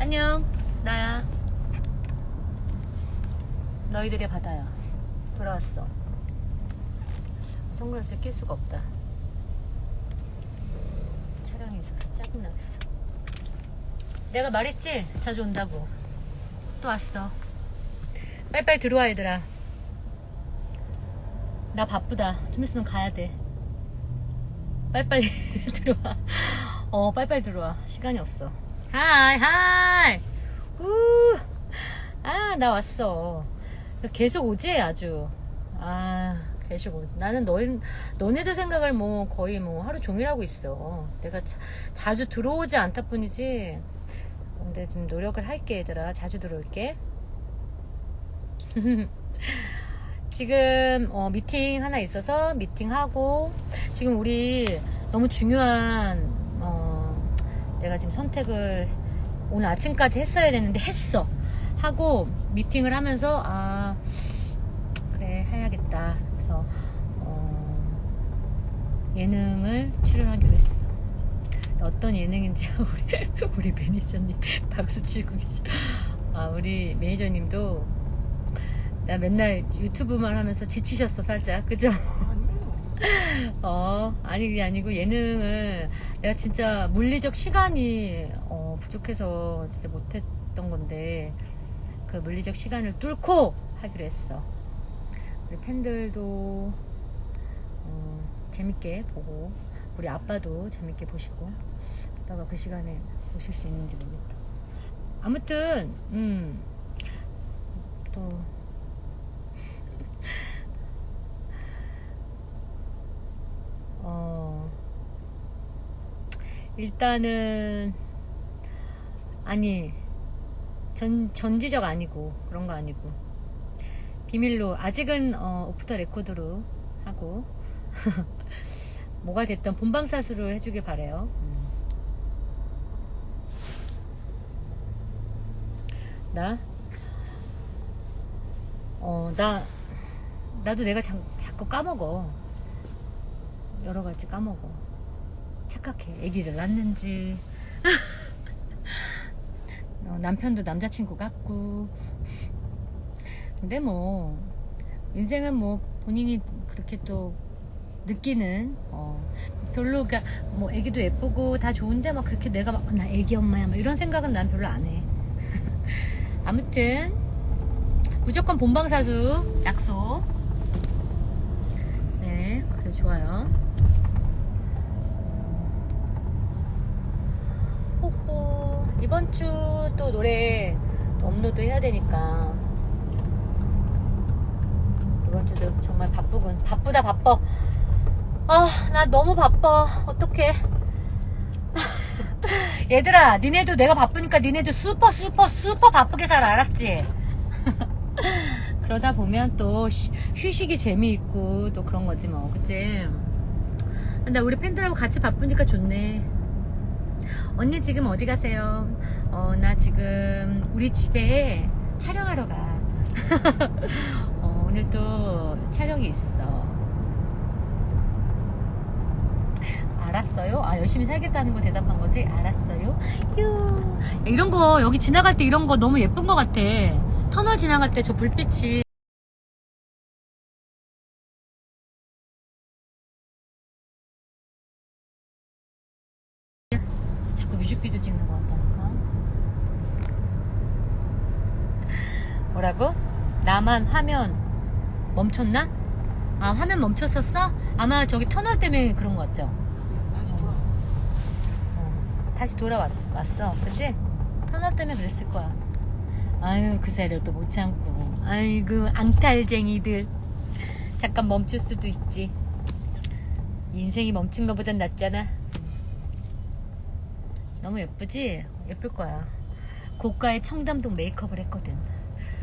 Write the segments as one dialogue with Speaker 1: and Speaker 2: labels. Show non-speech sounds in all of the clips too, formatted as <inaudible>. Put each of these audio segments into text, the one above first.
Speaker 1: 안녕, 나야. 너희들의 바다야. 돌아왔어. 선글라스 낄 수가 없다. 촬영이 있어서 짜증나겠어. 내가 말했지? 자주 온다고. 또 왔어. 빨리빨리 들어와, 얘들아. 나 바쁘다. 좀 있으면 가야 돼. 빨리빨리 <laughs> 들어와. 어, 빨리빨리 들어와. 시간이 없어. 하이, 하이! 우! 아, 나 왔어. 계속 오지, 아주. 아, 계속 오. 나는 너희, 너네들 생각을 뭐 거의 뭐 하루 종일 하고 있어. 내가 자, 자주 들어오지 않다 뿐이지. 근데 좀 노력을 할게, 얘들아. 자주 들어올게. <laughs> 지금 어, 미팅 하나 있어서 미팅하고 지금 우리 너무 중요한 어, 내가 지금 선택을 오늘 아침까지 했어야 되는데 했어. 하고 미팅을 하면서 아 그래 해야겠다. 그래서 어, 예능을 출연하기로 했어. 어떤 예능인지 <laughs> 우리, 우리 매니저님 <laughs> 박수 치고 계셔. 아 우리 매니저님도 나 맨날 유튜브만 하면서 지치셨어 살짝. 그죠? 어 아니 그게 아니고 예능을 내가 진짜 물리적 시간이 어, 부족해서 진짜 못했던 건데 그 물리적 시간을 뚫고 하기로 했어. 우리 팬들도 어, 재밌게 보고 우리 아빠도 재밌게 보시고 아빠가 그 시간에 보실 수 있는지 모르겠다. 아무튼 음 또 어, 일단은, 아니, 전, 전지적 아니고, 그런 거 아니고, 비밀로, 아직은, 어, 오프 더 레코드로 하고, <laughs> 뭐가 됐던 본방사수를 해주길 바래요 음. 나? 어, 나, 나도 내가 자, 자꾸 까먹어. 여러 가지 까먹어. 착각해. 아기를 낳는지. <laughs> 어, 남편도 남자친구 같고. 근데 뭐, 인생은 뭐, 본인이 그렇게 또 느끼는, 어, 별로, 그니까, 뭐, 아기도 예쁘고 다 좋은데, 막 그렇게 내가 막, 나 아기 엄마야, 막 이런 생각은 난 별로 안 해. <laughs> 아무튼, 무조건 본방사수 약속. 네, 그래 좋아요. 호호 이번 주 또 노래 또 업로드 해야 되니까 이번 주도 정말 바쁘군. 바쁘다 바빠. 아, 나 너무 바빠. 어떡해. <laughs> 얘들아, 니네도 내가 바쁘니까 니네도 슈퍼 슈퍼 슈퍼 바쁘게 살아 알았지? <laughs> 그러다 보면 또 쉬- 휴식이 재미있고 또 그런 거지 뭐 그치? 근데 우리 팬들하고 같이 바쁘니까 좋네 언니 지금 어디 가세요? 어 나 지금 우리 집에 촬영하러 가 <laughs> 어, 오늘 또 촬영이 있어 알았어요? 아 열심히 살겠다는 거 대답한 거지? 알았어요? 휴 야, 이런 거 여기 지나갈 때 이런 거 너무 예쁜 거 같아 터널 지나갈 때 저 불빛이 자꾸 뮤직비디오 찍는 것 같다니까 <laughs> 뭐라고? 나만 화면 멈췄나? 아 화면 멈췄었어? 아마 저기 터널 때문에 그런 거 같죠? 어, 다시 돌아왔어 그치? 터널 때문에 그랬을 거야 아유 그 새를 또 못 참고 아이고 앙탈쟁이들 잠깐 멈출 수도 있지 인생이 멈춘 것보단 낫잖아 너무 예쁘지? 예쁠 거야. 고가의 청담동 메이크업을 했거든.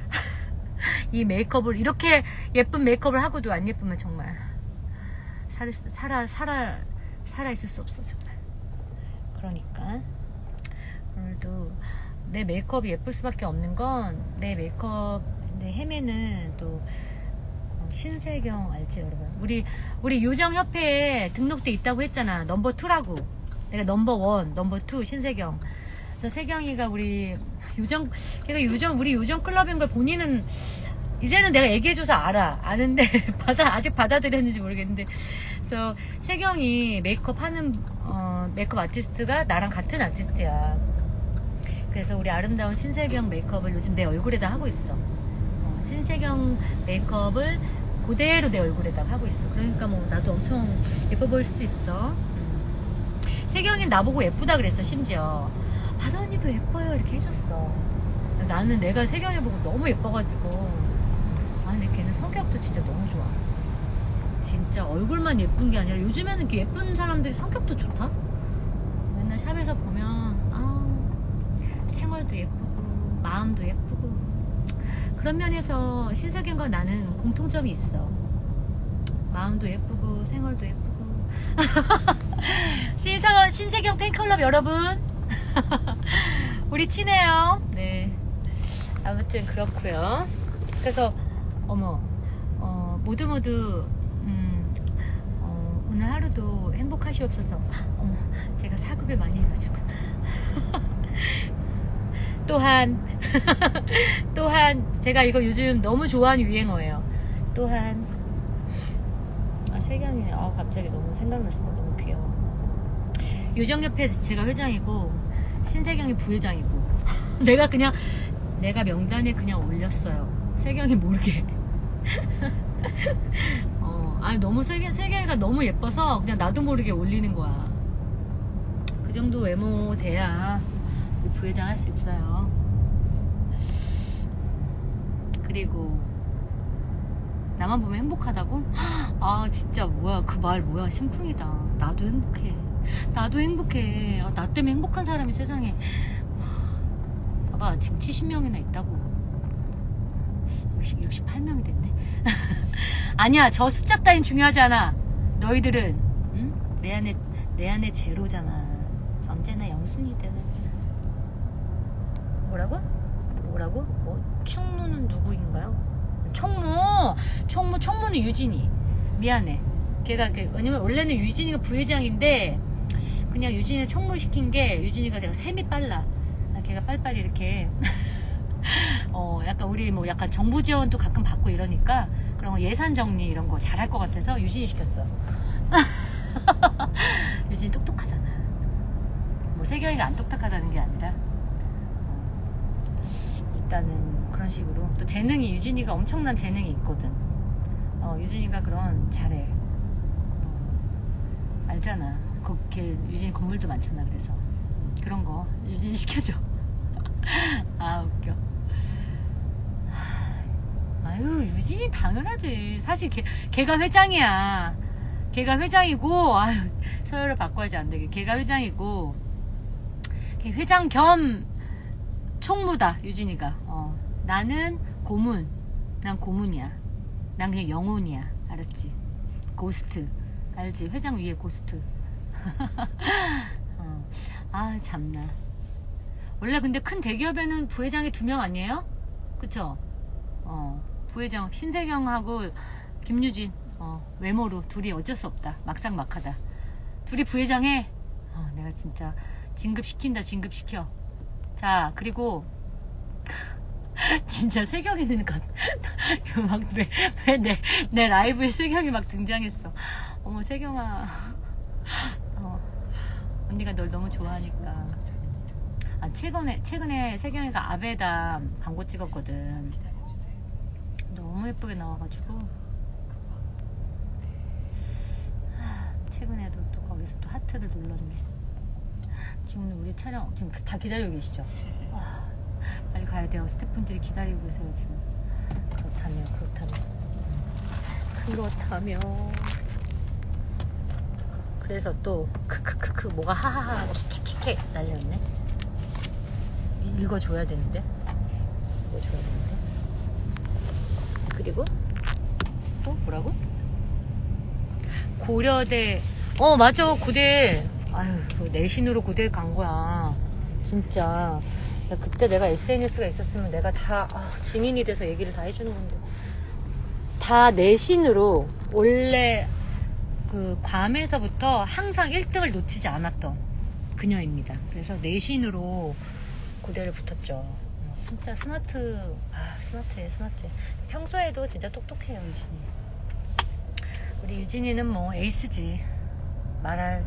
Speaker 1: <laughs> 이 메이크업을 이렇게 예쁜 메이크업을 하고도 안 예쁘면 정말 살, 살아 살아 살아 있을 수 없어 정말. 그러니까. 오늘도 내 메이크업이 예쁠 수밖에 없는 건 내 메이크업 내 헤매는 또 어, 신세경 알지 여러분? 우리 우리 요정 협회에 등록돼 있다고 했잖아. 넘버 2라고 내가 넘버 1 넘버 2 신세경. 그래서 세경이가 우리 요정 걔가 요정 우리 요정 클럽인 걸 본인은 이제는 내가 얘기해줘서 알아. 아는데 <laughs> 받아 아직 받아들였는지 모르겠는데. 그래서 세경이 메이크업 하는 어, 메이크업 아티스트가 나랑 같은 아티스트야. 그래서 우리 아름다운 신세경 메이크업을 요즘 내 얼굴에다 하고 있어. 어, 신세경 메이크업을 그대로 내 얼굴에다 하고 있어. 그러니까 뭐 나도 엄청 예뻐 보일 수도 있어. 음. 세경이 나보고 예쁘다 그랬어 심지어. 바다 언니도 예뻐요 이렇게 해줬어. 나는 내가 세경이 보고 너무 예뻐가지고. 아 근데 걔는 성격도 진짜 너무 좋아. 진짜 얼굴만 예쁜 게 아니라 요즘에는 이렇게 예쁜 사람들이 성격도 좋다? 맨날 샵에서 보면 아 생얼도 예쁘고 마음도 예쁘고. 그런 면에서 신세경과 나는 공통점이 있어. 마음도 예쁘고 생얼도 예쁘고. <laughs> 신세경, 신세경 팬클럽 여러분. <laughs> 우리 친해요. 네. 아무튼 그렇고요. 그래서 어머 어, 모두 모두 음, 어, 오늘 하루도 행복하시옵소서 어머 제가 사급을 많이 해가지고. <laughs> 또한 <laughs> 또한 제가 이거 요즘 너무 좋아하는 유행어예요. 또한 아 세경이네 아 갑자기 너무 생각났어. 너무 귀여워 요정 옆에 제가 회장이고 신세경이 부회장이고. <laughs> 내가 그냥 내가 명단에 그냥 올렸어요. 세경이 모르게. <laughs> 어, 아니 너무 세경, 세경이가 너무 예뻐서 그냥 나도 모르게 올리는 거야. 그 정도 외모 돼야 부회장 할 수 있어요. 그리고 나만 보면 행복하다고? <gasps> 아 진짜 뭐야. 그 말 뭐야. 심쿵이다. 나도 행복해 나도 행복해. 아, 나 때문에 행복한 사람이 세상에. 와, 봐봐 지금 70명이나 있다고. 60, 68명이 됐네. <laughs> 아니야 저 숫자 따윈 중요하지 않아. 너희들은 응? 내 안에 내 안에 제로잖아. 언제나 영순이들 뭐라고? 뭐라고? 뭐 충무는 누구인가요? 총무! 총무 총무는 유진이. 미안해. 걔가 그- 왜냐면 원래는 유진이가 부회장인데 그냥 유진이를 총무 시킨 게 유진이가 제가 셈이 빨라. 아, 걔가 빨리빨리 이렇게. <laughs> 어 약간 우리 뭐 약간 정부 지원도 가끔 받고 이러니까 그런 거 예산 정리 이런 거 잘할 것 같아서 유진이 시켰어. <laughs> 유진이 똑똑하잖아. 뭐 세경이가 안 똑똑하다는 게 아니라. 어, 일단은 그런 식으로. 또 재능이 유진이가 엄청난 재능이 있거든. 어 유진이가 그런 잘해. 어, 알잖아 그, 걔 유진이 건물도 많잖아 그래서. 그런 거 유진이 시켜줘. <laughs> 아 웃겨. 아유 유진이 당연하지. 사실 걔, 걔가 회장이야. 걔가 회장이고 아유 서열을 바꿔야지 안 되게. 걔가 회장이고 걔 회장 겸 총무다 유진이가. 어, 나는 고문. 난 고문이야. 난 그냥 영혼이야. 알았지? 고스트. 알지? 회장 위에 고스트 <laughs> 어, 아 참나. 원래 근데 큰 대기업에는 부회장이 두 명 아니에요? 그쵸? 어, 부회장 신세경하고 김유진 어, 외모로 둘이 어쩔 수 없다. 막상 막하다. 둘이 부회장해. 어, 내가 진짜 진급시킨다 진급시켜. 자 그리고 <laughs> 진짜 세경이는 <laughs> 막왜내 내 라이브에 세경이 막 등장했어. 어머 세경아. 어, 언니가 널 너무 좋아하니까 아, 최근에 최근에 세경이가 아베다 광고 찍었거든. 너무 예쁘게 나와가지고 하, 최근에도 또 거기서 또 하트를 눌렀네. 지금 우리 촬영 지금 다 기다리고 계시죠? 아, 빨리 가야 돼요. 스태프분들이 기다리고 계세요 지금. 그렇다면 그렇다면 그렇다면 그래서 또 크크크크 뭐가 하하하 킥킥킥 날렸네. 이- 읽어줘야 되는데? 읽어줘야 되는데? 그리고 또 뭐라고? 고려대. 어 맞아. 고대. 아유 그 내신으로 고대 간 거야. 진짜. 야, 그때 내가 SNS가 있었으면 내가 다 아, 증인이 돼서 얘기를 다 해주는 건데. 다 내신으로 원래 그 괌에서부터 항상 1등을 놓치지 않았던 그녀입니다. 그래서 내신으로 고대를 붙었죠. 어, 진짜 스마트, 아, 스마트해, 스마트해. 평소에도 진짜 똑똑해요, 유진이. 우리 유진이는 뭐 에이스지. 말할,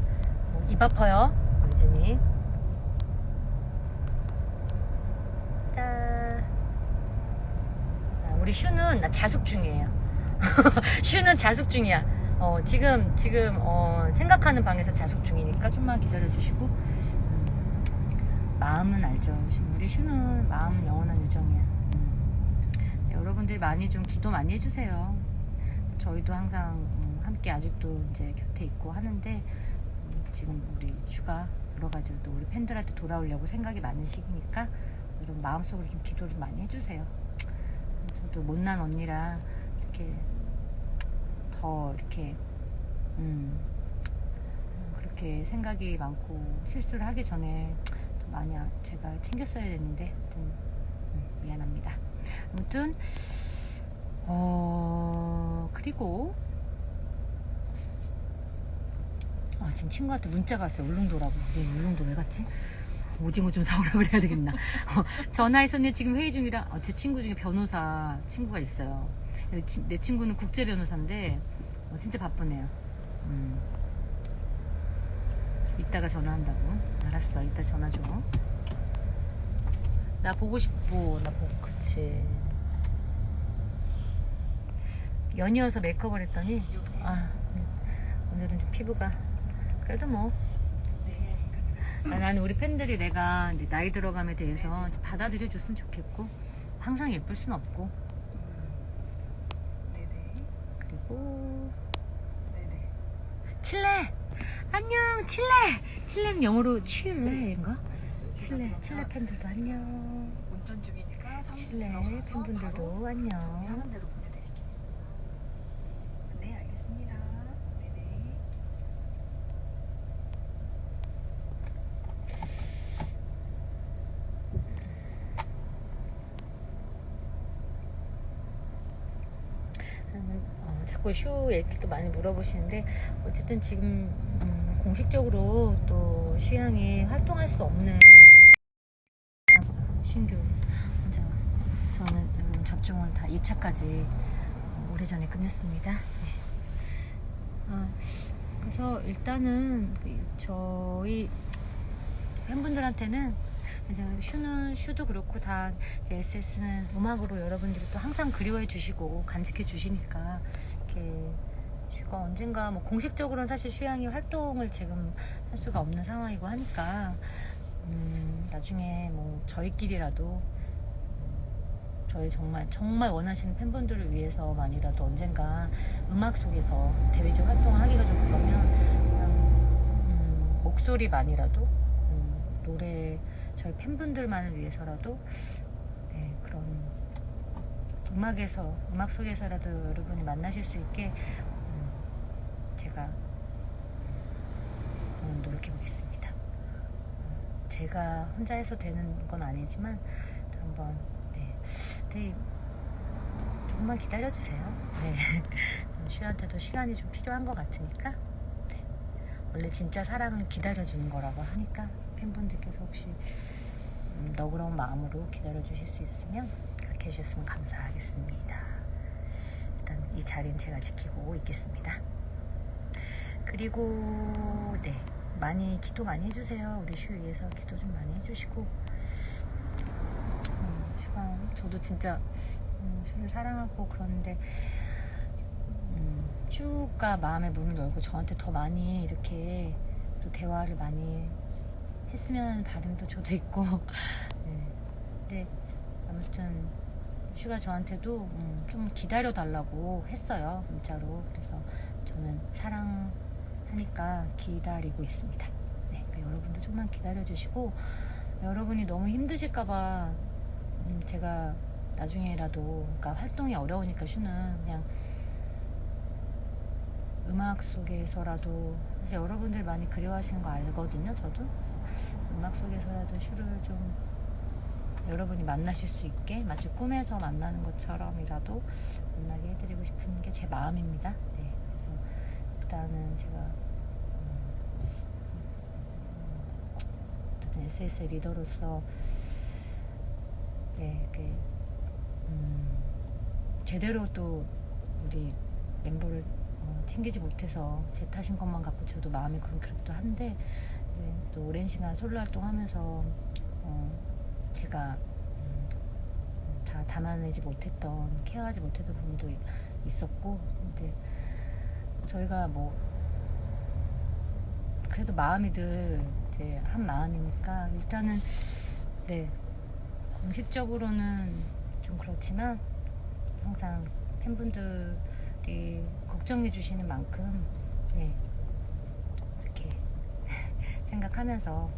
Speaker 1: 뭐, 입 아파요, 유진이. 짠. 아, 우리 슈는 나 자숙 중이에요. <laughs> 슈는 자숙 중이야. 어, 지금, 지금, 어, 생각하는 방에서 자숙 중이니까 좀만 기다려 주시고. 음, 마음은 알죠. 우리 슈는 마음은 영원한 요정이야. 음. 여러분들이 많이 좀 기도 많이 해주세요. 저희도 항상 음, 함께 아직도 이제 곁에 있고 하는데, 음, 지금 우리 슈가 여러 가지로 또 우리 팬들한테 돌아오려고 생각이 많은 시기니까, 여러분 마음속으로 좀 기도 좀 많이 해주세요. 저도 못난 언니라 이렇게 더 이렇게 음 그렇게 생각이 많고 실수를 하기 전에 좀 많이 아- 제가 챙겼어야 됐는데 아무튼 음, 미안합니다. 아무튼 어 그리고 아 지금 친구한테 문자가 왔어요. 울릉도라고. 얘 울릉도 왜 갔지? 오징어 좀 사오라 그래야 되겠나? <laughs> 어, 전화했었는데 지금 회의 중이라 어, 제 친구 중에 변호사 친구가 있어요. 내 친구는 국제 변호사인데 어, 진짜 바쁘네요. 음. 이따가 전화한다고. 알았어. 이따 전화 줘. 나 보고 싶고 나 보고 그치. 연이어서 메이크업을 했더니 아 음, 오늘은 좀 피부가 그래도 뭐 아, 나는 우리 팬들이 내가 나이 들어감에 대해서 좀 받아들여 줬으면 좋겠고 항상 예쁠 순 없고
Speaker 2: 네네.
Speaker 1: 그리고
Speaker 2: 네네.
Speaker 1: 칠레! 안녕 칠레! 칠레는 영어로 칠레인가? 칠레 칠레 팬들도 안녕.
Speaker 2: 운전 중이니까
Speaker 1: 칠레 팬분들도 안녕
Speaker 2: 정리하는 대로 보내드릴게요. 네, 알겠습니다. 네네.
Speaker 1: 어, 자꾸 슈 얘기도 많이 물어보시는데 어쨌든 지금 음, 공식적으로 또 슈양이 활동할 수 없는 신규 환자 저는 여러분 접종을 다 2차까지 오래전에 끝냈습니다. 네. 아, 그래서 일단은 그 저희 팬분들한테는 이제 슈는 슈도 그렇고 다 이제 SS는 음악으로 여러분들이 또 항상 그리워해 주시고 간직해 주시니까 이렇게 슈가 언젠가 뭐 공식적으로는 사실 슈양이 활동을 지금 할 수가 없는 상황이고 하니까 음, 나중에 뭐 저희끼리라도 저희 정말 정말 원하시는 팬분들을 위해서만이라도 언젠가 음악 속에서 대외적 활동을 하기가 좀 그러면 그냥 음, 목소리만이라도 음, 노래 저희 팬분들만을 위해서라도 네, 그런 음악에서 음악 속에서라도 여러분이 만나실 수 있게 음, 제가 음, 노력해 보겠습니다. 음, 제가 혼자 해서 되는 건 아니지만 또 한번 네, 네 조금만 기다려 주세요. 네, 슈한테도 시간이 좀 필요한 것 같으니까 네. 원래 진짜 사랑은 기다려 주는 거라고 하니까 팬분들께서 혹시 음, 너그러운 마음으로 기다려 주실 수 있으면 그렇게 해주셨으면 감사하겠습니다. 일단 이 자리는 제가 지키고 있겠습니다. 그리고 네 많이 기도 많이 해주세요. 우리 슈 위해서 기도 좀 많이 해주시고 음, 슈가 저도 진짜 음, 슈를 사랑하고 그러는데 음, 슈가 마음의 문을 열고 저한테 더 많이 이렇게 또 대화를 많이 했으면 바람도 저도 있고 <laughs> 네. 근데 아무튼 슈가 저한테도 음, 좀 기다려 달라고 했어요 문자로. 그래서 저는 사랑하니까 기다리고 있습니다. 네, 그러니까 여러분도 좀만 기다려 주시고 여러분이 너무 힘드실까봐 음, 제가 나중에라도 그러니까 활동이 어려우니까 슈는 그냥 음악 속에서라도 사실 여러분들 많이 그리워하시는 거 알거든요 저도. 음악 속에서라도 슈를 좀 여러분이 만나실 수 있게 마치 꿈에서 만나는 것처럼이라도 만나게 해드리고 싶은 게 제 마음입니다. 네, 그래서 일단은 제가 음, 음, 같은 SS 리더로서 네, 그, 음, 제대로 또 우리 멤버를 어, 챙기지 못해서 제 탓인 것만 갖고 저도 마음이 그렇기도 한데 네, 또 오랜 시간 솔로 활동하면서 어, 제가 음, 다 담아내지 못했던 케어하지 못했던 부분도 이- 있었고 근데 저희가 뭐 그래도 마음이 늘 이제 한 마음이니까 일단은 네 공식적으로는 좀 그렇지만 항상 팬분들이 걱정해 주시는 만큼 네 이렇게 <laughs> 생각하면서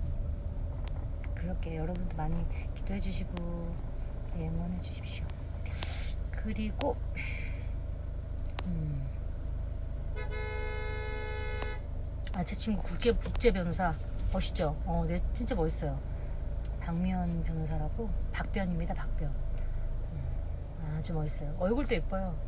Speaker 1: 그렇게 여러분도 많이 기도해 주시고 네, 응원해 주십시오. 그리고 음. 아, 제 친구 국제, 국제 변호사 멋있죠? 어, 네, 진짜 멋있어요. 박미연 변호사라고 박변입니다, 박변. 음, 아주 멋있어요. 얼굴도 예뻐요.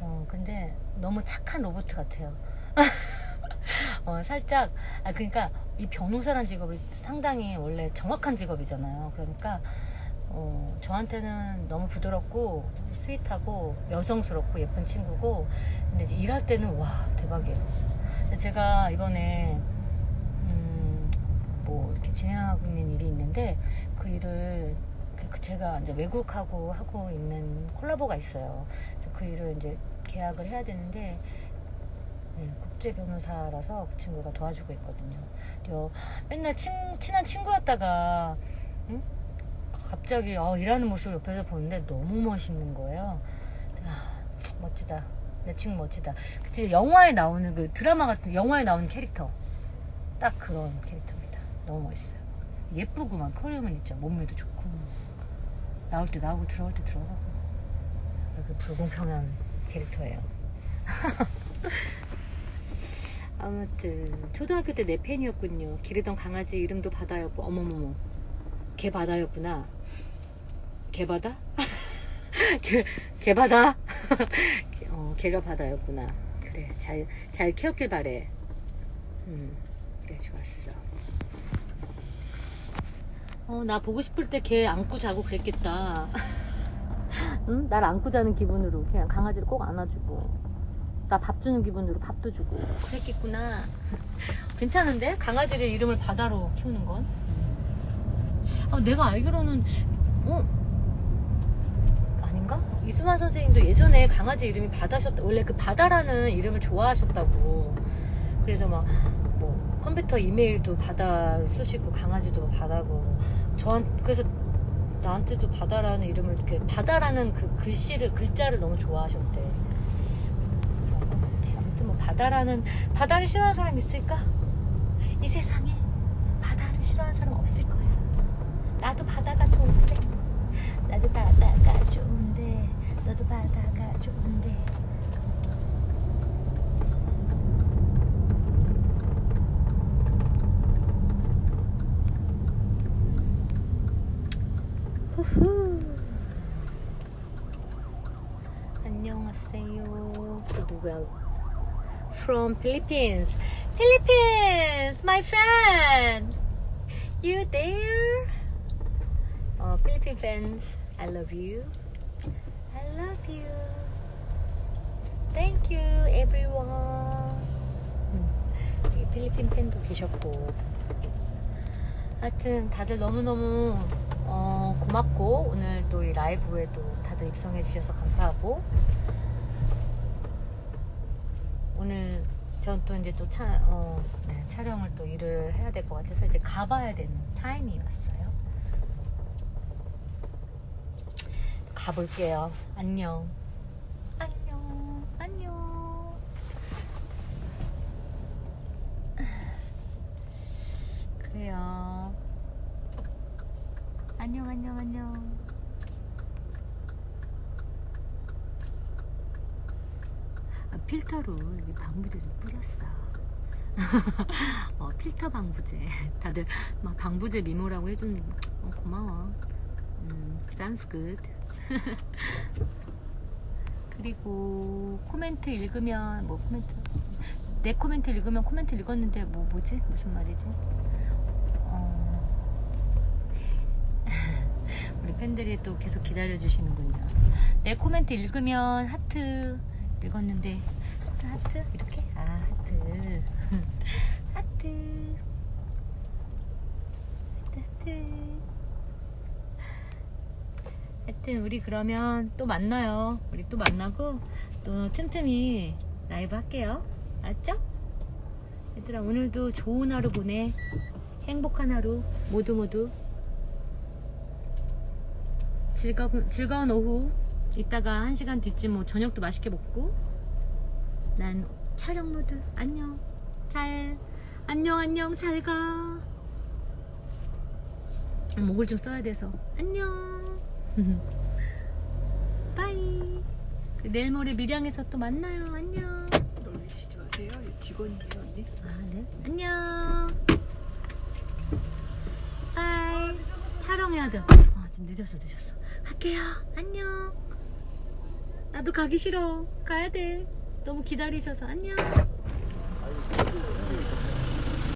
Speaker 1: 어, 근데 너무 착한 로봇 같아요. <laughs> 어, 살짝, 아, 그러니까 이 변호사란 직업이 상당히 원래 정확한 직업이잖아요. 그러니까, 어, 저한테는 너무 부드럽고, 스윗하고, 여성스럽고, 예쁜 친구고, 근데 이제 일할 때는 와, 대박이에요. 제가 이번에, 음, 뭐, 이렇게 진행하고 있는 일이 있는데, 그 일을, 그- 그 제가 이제 외국하고 하고 있는 콜라보가 있어요. 그래서 그 일을 이제 계약을 해야 되는데, 네, 국제 변호사라서 그 친구가 도와주고 있거든요. 어, 맨날 친, 친한 친구였다가, 응? 갑자기 어, 일하는 모습을 옆에서 보는데 너무 멋있는 거예요. 아, 멋지다. 내 친구 멋지다. 진짜 영화에 나오는 그 드라마 같은 영화에 나오는 캐릭터. 딱 그런 캐릭터입니다. 너무 멋있어요. 예쁘구만. 커리어만 있죠. 몸매도 좋고. 나올 때 나오고 들어올 때 들어가고. 이렇게 불공평한 캐릭터예요. <laughs> 아무튼 초등학교 때 내 팬이었군요. 기르던 강아지 이름도 바다였고 어머머머 개 바다였구나. 개 바다? <laughs> 개, 개 바다? <laughs> 어, 개가 바다였구나. 그래 잘, 잘 키웠길 바래. 음, 그래 좋았어. 어, 나 보고 싶을 때개 안고 자고 그랬겠다. <laughs> 응? 날 안고 자는 기분으로 그냥 강아지를 꼭 안아주고 나 밥 주는 기분으로 밥도 주고 그랬겠구나 <laughs> 괜찮은데? 강아지를 이름을 바다로 키우는 건? 아, 내가 알기로는 어? 아닌가? 이수만 선생님도 예전에 강아지 이름이 바다셨다 원래 그 바다라는 이름을 좋아하셨다고 그래서 막 뭐 컴퓨터 이메일도 바다로 쓰시고 강아지도 바다고 저한 그래서 나한테도 바다라는 이름을 이렇게 바다라는 그 글씨를 글자를 너무 좋아하셨대. 아무튼 뭐 바다라는 바다를 싫어하는 사람 있을까? 이 세상에 바다를 싫어하는 사람 없을 거야. 나도 바다가 좋은데, 나도 바다가 좋은데, 너도 바다가 좋은데. 후후. 안녕하세요. 또 누구야? From Philippines. Philippines, my friend. You there? 어, Philippine fans, I love you. I love you. Thank you, everyone. 음, 필리핀 팬도 계셨고. 하여튼 다들 너무너무 어, 고맙고 오늘 또 이 라이브에도 다들 입성해 주셔서 감사하고 오늘 전 또 이제 또 차, 어, 네, 촬영을 또 일을 해야 될 것 같아서 이제 가봐야 되는 타임이 왔어요. 가볼게요. 안녕. 안녕. 안녕. 안녕. 아, 필터로 방부제 좀 뿌렸어. <laughs> 어, 필터 방부제. <laughs> 다들 막 방부제 미모라고 해주는 어, 고마워. 음, sounds good. <laughs> 그리고 코멘트 읽으면 뭐 코멘트 내 코멘트 읽으면 코멘트 읽었는데 뭐 뭐지 무슨 말이지? 어, 팬들이 또 계속 기다려 주시는군요. 내 코멘트 읽으면 하트 읽었는데 하트 하트 이렇게 아 하트 <laughs> 하트 하트 하트 하여튼 우리 그러면 또 만나요. 우리 또 만나고 또 틈틈이 라이브 할게요. 알았죠? 얘들아 오늘도 좋은 하루 보내. 행복한 하루 모두 모두 즐거운 즐거운 오후. 이따가 한 시간 뒤쯤 뭐 저녁도 맛있게 먹고 난 촬영 모드 안녕 잘 안녕 안녕 잘 가. 목을 좀 써야 돼서 안녕. <laughs> 빠이. 그 내일 모레 밀양에서 또 만나요. 안녕.
Speaker 2: 놀리시지 마세요. 직원이에요 언니.
Speaker 1: 아, 네. 안녕. 빠이. 촬영해야 돼. 아, 지금 늦었어, 늦었어. 갈게요. 안녕. 나도 가기 싫어. 가야 돼. 너무 기다리셔서 안녕.